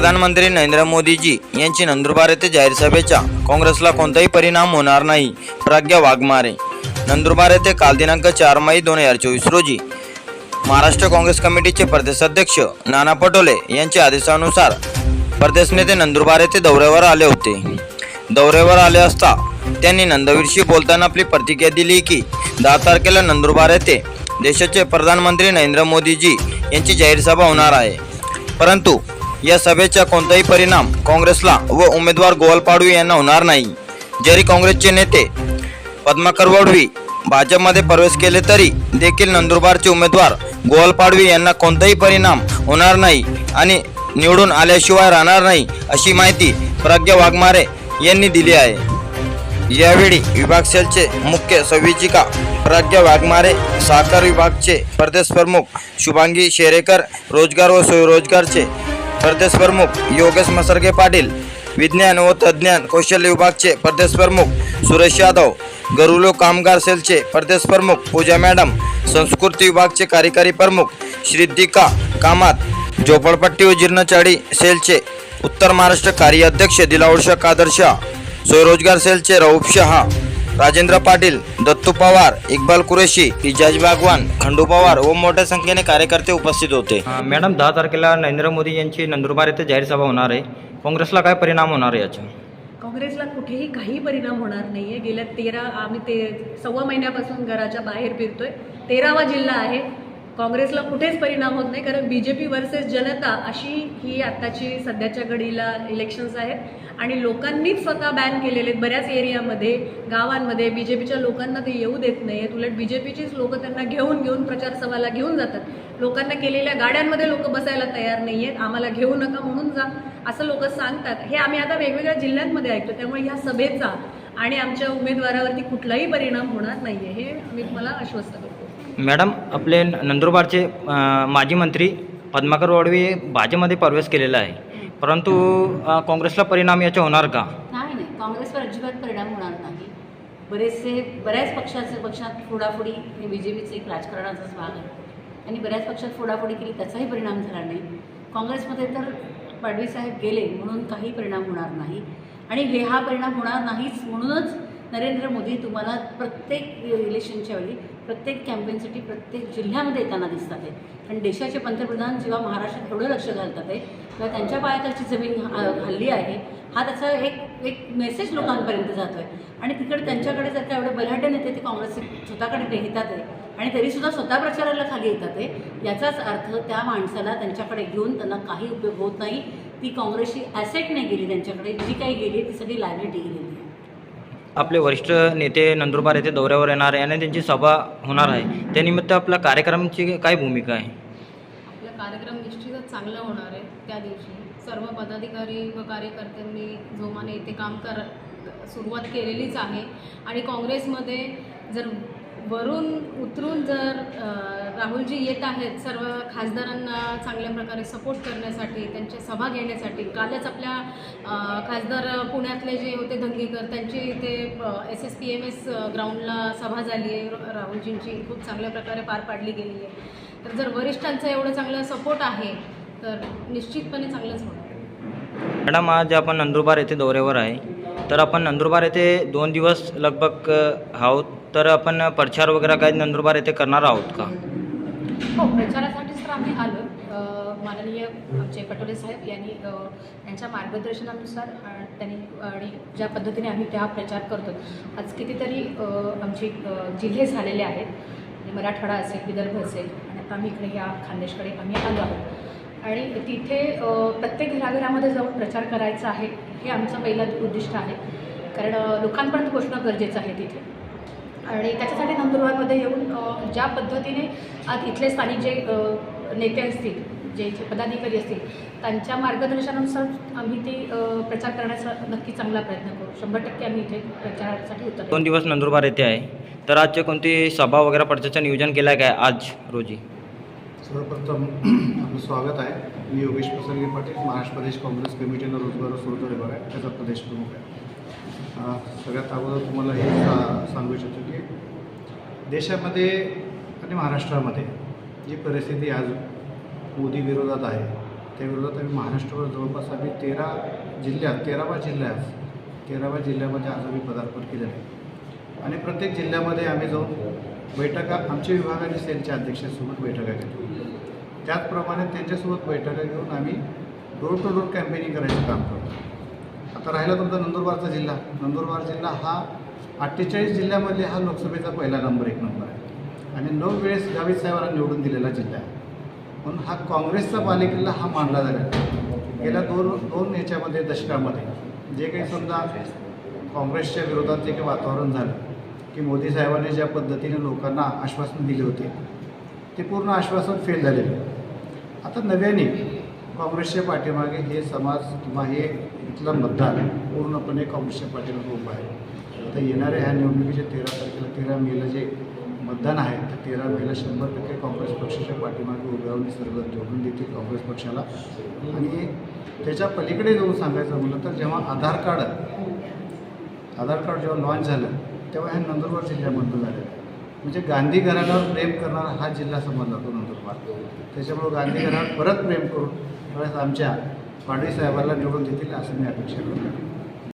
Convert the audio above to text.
प्रधानमंत्री नरेंद्र मोदीजी यांची नंदुरबार येथे जाहीर सभेचा काँग्रेसला कोणताही परिणाम होणार नाही. प्रज्ञा वाघमारे. नंदुरबार येथे काल दिनांक चार मई दोन हजार चोवीस रोजी महाराष्ट्र काँग्रेस कमिटीचे प्रदेशाध्यक्ष नाना पटोले यांच्या आदेशानुसार प्रदेश नेते नंदुरबार येथे दौऱ्यावर आले होते. दौऱ्यावर आले असता त्यांनी नंदवीरशी बोलताना आपली प्रतिक्रिया दिली की दहा तारखेला नंदुरबार येथे देशाचे प्रधानमंत्री नरेंद्र मोदीजी यांची जाहीर सभा होणार आहे. परंतु या सभेचा कोणताही परिणाम काँग्रेसला व उमेदवार गोवाल पाडवी यांना होणार नाही. जरी काँग्रेसचे नेते पद्माकर वडवी भाजपमध्ये प्रवेश केले तरी देखील नंदुरबारचे उमेदवार गोवाल पाडवी यांना कोणताही परिणाम होणार नाही आणि निवडून आल्याशिवाय राहणार नाही अशी माहिती प्रज्ञा वाघमारे यांनी दिली आहे. यावेळी विभाग सेलचे मुख्य संयोजिका प्रज्ञा वाघमारे साखर विभागचे प्रदेश प्रमुख शुभांगी शेरेकर रोजगार व स्वयंरोजगारचे प्रदेश प्रमुख योगेश मसरगे पाटील विज्ञान व तज्ज्ञान कौशल्य विभागचे प्रदेश प्रमुख सुरेश यादव गरुलो कामगार सेलचे प्रदेश प्रमुख पूजा मॅडम संस्कृती विभागचे कार्यकारी प्रमुख श्रीदिका कामात झोपडपट्टी व जीर्णचाळी सेलचे उत्तर महाराष्ट्र कार्याध्यक्ष दिलावडशा कादरशा स्वरोजगार सेलचे रऊफ शहा राजेंद्र पाटील दत्तू पवार इक्बाल कुरेशी इजाज बागवान खंडू पवार व मोठ्या संख्येने कार्यकर्ते उपस्थित होते. मॅडम दहा तारखेला नरेंद्र मोदी यांची नंदुरबार येथे जाहीर सभा होणार आहे. काँग्रेसला काय परिणाम होणार आहे याचा काँग्रेसला कुठेही काही परिणाम होणार नाही आहे गेल्या तेरा आम्ही ते सव्वा महिन्यापासून घराच्या बाहेर फिरतोय. तेरावा जिल्हा आहे. काँग्रेसला कुठेच परिणाम होत नाही कारण बी जे पी वर्सेस जनता अशी ही आत्ताची सध्याच्या घडीला इलेक्शन्स आहेत. आणि लोकांनीच स्वतः बॅन केलेले आहेत. बऱ्याच एरियामध्ये गावांमध्ये बी जे पीच्या लोकांना ते येऊ देत नाही आहेत उलट बी जे पीचीच लोकं त्यांना घेऊन घेऊन प्रचार सभाला घेऊन जातात. लोकांना केलेल्या गाड्यांमध्ये लोक बसायला तयार नाही आहेत आम्हाला घेऊ नका म्हणून जा असं लोक सांगतात. हे आम्ही आता वेगवेगळ्या जिल्ह्यांमध्ये ऐकतो त्यामुळे ह्या सभेचा आणि आमच्या उमेदवारावरती कुठलाही परिणाम होणार नाही आहे हे मी तुम्हाला आश्वस्त करतो. मॅडम आपले नंदुरबारचे माजी मंत्री पद्माकर वडवी भाजपमध्ये प्रवेश केलेला आहे. परंतु काँग्रेसला परिणाम याचा होणार का? नाही नाही. काँग्रेसवर अजिबात परिणाम होणार नाही. बरेचसे बऱ्याच पक्षाचे पक्षात फोडाफोडी हे बी जे पीचे एक राजकारणाचाच भाग आहे. आणि बऱ्याच पक्षात फोडाफोडी केली त्याचाही परिणाम झाला नाही. काँग्रेसमध्ये तर पाडवी साहेब गेले म्हणून काही परिणाम होणार नाही. आणि हे हा परिणाम होणार नाहीच म्हणूनच नरेंद्र मोदी तुम्हाला प्रत्येक इलेक्शनच्या वेळी प्रत्येक कॅम्पेनसाठी प्रत्येक जिल्ह्यामध्ये येताना दिसतात आहे पण देशाचे पंतप्रधान जेव्हा महाराष्ट्रात एवढं लक्ष घालतात आहे तेव्हा त्यांच्या पायाखालची जमीन हा- हल्ली आहे. हा त्याचा एक एक मेसेज लोकांपर्यंत जातो आहे आणि तिकडे त्यांच्याकडे जर का एवढे बलाढ्य नेते ते काँग्रेस स्वतःकडे घेतात आहे आणि तरीसुद्धा स्वतः प्रचाराला खाली येतात आहे याचाच अर्थ त्या माणसाला त्यांच्याकडे घेऊन त्यांना काही उपयोग होत नाही. ती काँग्रेसची ॲसेट नाही गेली त्यांच्याकडे. जी काही गेली ती सगळी लायबिलिटी गेलेली आहे. आपले वरिष्ठ नेते नंदुरबार येथे दौऱ्यावर येणार आहे आणि त्यांची सभा होणार आहे. त्यानिमित्त आपल्या कार्यक्रमाची काय भूमिका आहे? आपला कार्यक्रम निश्चितच चांगला होणार आहे त्या दिवशी. सर्व पदाधिकारी व कार्यकर्त्यांनी जोमाने इथे काम कर सुरुवात केलेलीच आहे. आणि काँग्रेसमध्ये जर वरून उतरून जर राहुलजी येत आहेत सर्व खासदारांना चांगल्या प्रकारे सपोर्ट करण्यासाठी त्यांच्या सभा घेण्यासाठी कालच आपल्या खासदार पुण्यातले जे होते धंगेकर त्यांची इथे S S P M S ग्राउंडला सभा झाली आहे राहुलजींची खूप चांगल्या प्रकारे पार पाडली गेली आहे तर जर वरिष्ठांचा एवढं चांगलं सपोर्ट आहे तर निश्चितपणे चांगलंच होणार. मॅडम आज आपण नंदुरबार येथे दौऱ्यावर आहे. तर आपण नंदुरबार येथे दोन दिवस लगभग आहोत. तर आपण प्रचार वगैरे काय नंदुरबार येथे करणार आहोत का? हो प्रचारासाठीच तर आम्ही आलो. माननीय आमचे पटोले साहेब यांनी यांच्या मार्गदर्शनानुसार त्यांनी आणि ज्या पद्धतीने आम्ही त्या प्रचार करतो. आज कितीतरी आमचे जिल्हे झालेले आहेत. म्हणजे मराठवाडा असेल विदर्भ असेल आणि आता आम्ही इकडे या खानदेशकडे आम्ही आलो आहोत. आणि तिथे प्रत्येक घराघरामध्ये जाऊन प्रचार करायचा आहे. हे आमचं पहिलं उद्दिष्ट आहे. कारण लोकांपर्यंत पोचणं गरजेचं आहे तिथे. आणि त्याच्यासाठी नंदुरबारमध्ये येऊन ज्या पद्धतीने आज इथले स्थानिक जे नेते असतील जे इथे पदाधिकारी असतील त्यांच्या मार्गदर्शनानुसार आम्ही ते प्रचार करण्याचा नक्की चांगला प्रयत्न करू. शंभर टक्के आम्ही इथे प्रचारासाठी उतर दोन दिवस नंदुरबार येथे आहे. तर आजचे कोणती सभा वगैरे प्रचाराचं नियोजन केलं आहे काय आज रोजी? सर्वप्रथम आपलं स्वागत आहे. मी योगेश पसरगे पाटील महाराष्ट्र प्रदेश काँग्रेस कमिटीनं रोजगार सुरू स्वरोजगार विभाग आहे त्याचा प्रदेश प्रमुख आहे. सगळ्यात अगोदर तुम्हाला हे सा सांगू इच्छितो की देशामध्ये आणि महाराष्ट्रामध्ये जी परिस्थिती आज मोदी विरोधात आहे त्या विरोधात आम्ही महाराष्ट्रावर जवळपास आम्ही तेरा जिल्ह्यात तेरावा जिल्ह्यात तेराव्या जिल्ह्यामध्ये आज आम्ही पदार्पण केलेलं आहे. आणि प्रत्येक जिल्ह्यामध्ये आम्ही जाऊन बैठका आमच्या विभाग आणि सेलच्या अध्यक्षांसोबत बैठका घेतो. त्याचप्रमाणे त्यांच्यासोबत बैठका घेऊन आम्ही डोर टू डोर कॅम्पेनिंग करायचं काम करतो. आता राहिला तुमचा नंदुरबारचा जिल्हा. नंदुरबार जिल्हा हा अठ्ठेचाळीस जिल्ह्यामध्ये हा लोकसभेचा पहिला नंबर एक नंबर आहे. आणि नऊ वेळेस गावित साहेबांना निवडून दिलेला जिल्हा आहे. म्हणून हा काँग्रेसचा बालेकिल्ला हा मानला झाला गेल्या दोन दोन ह्याच्यामध्ये दशकामध्ये जे काही समजा काँग्रेसच्या विरोधात जे काही वातावरण झालं की मोदी साहेबांनी ज्या पद्धतीने लोकांना आश्वासन दिले होते ते पूर्ण आश्वासन फेल झाले. आता नव्याने काँग्रेसच्या पाठीमागे हे समाज किंवा हे इथलं मतदार पूर्णपणे काँग्रेसच्या पाठीमागे उभं आहे. आता येणाऱ्या ह्या निवडणुकीच्या तेरा तारखेला तेरा मेला जे मतदान आहे तर तेरा मेला शंभर टक्के काँग्रेस पक्षाच्या पाठीमागे उभे राहून सर्व जोडून देतील काँग्रेस पक्षाला. आणि त्याच्या पलीकडे जाऊन सांगायचं म्हटलं तर जेव्हा आधार कार्ड आधार कार्ड जेव्हा लॉन्च झालं तेव्हा हे नंदुरबार जिल्ह्यामधून झालेलं म्हणजे गांधी घराण्यावर प्रेम करणारा हा जिल्हा समजला जातो नंदुरबार. त्याच्यामुळं गांधी घरावर परत प्रेम करून परत आमच्या पाडवी साहेबाला निवडून देतील असं मी अपेक्षा करतो.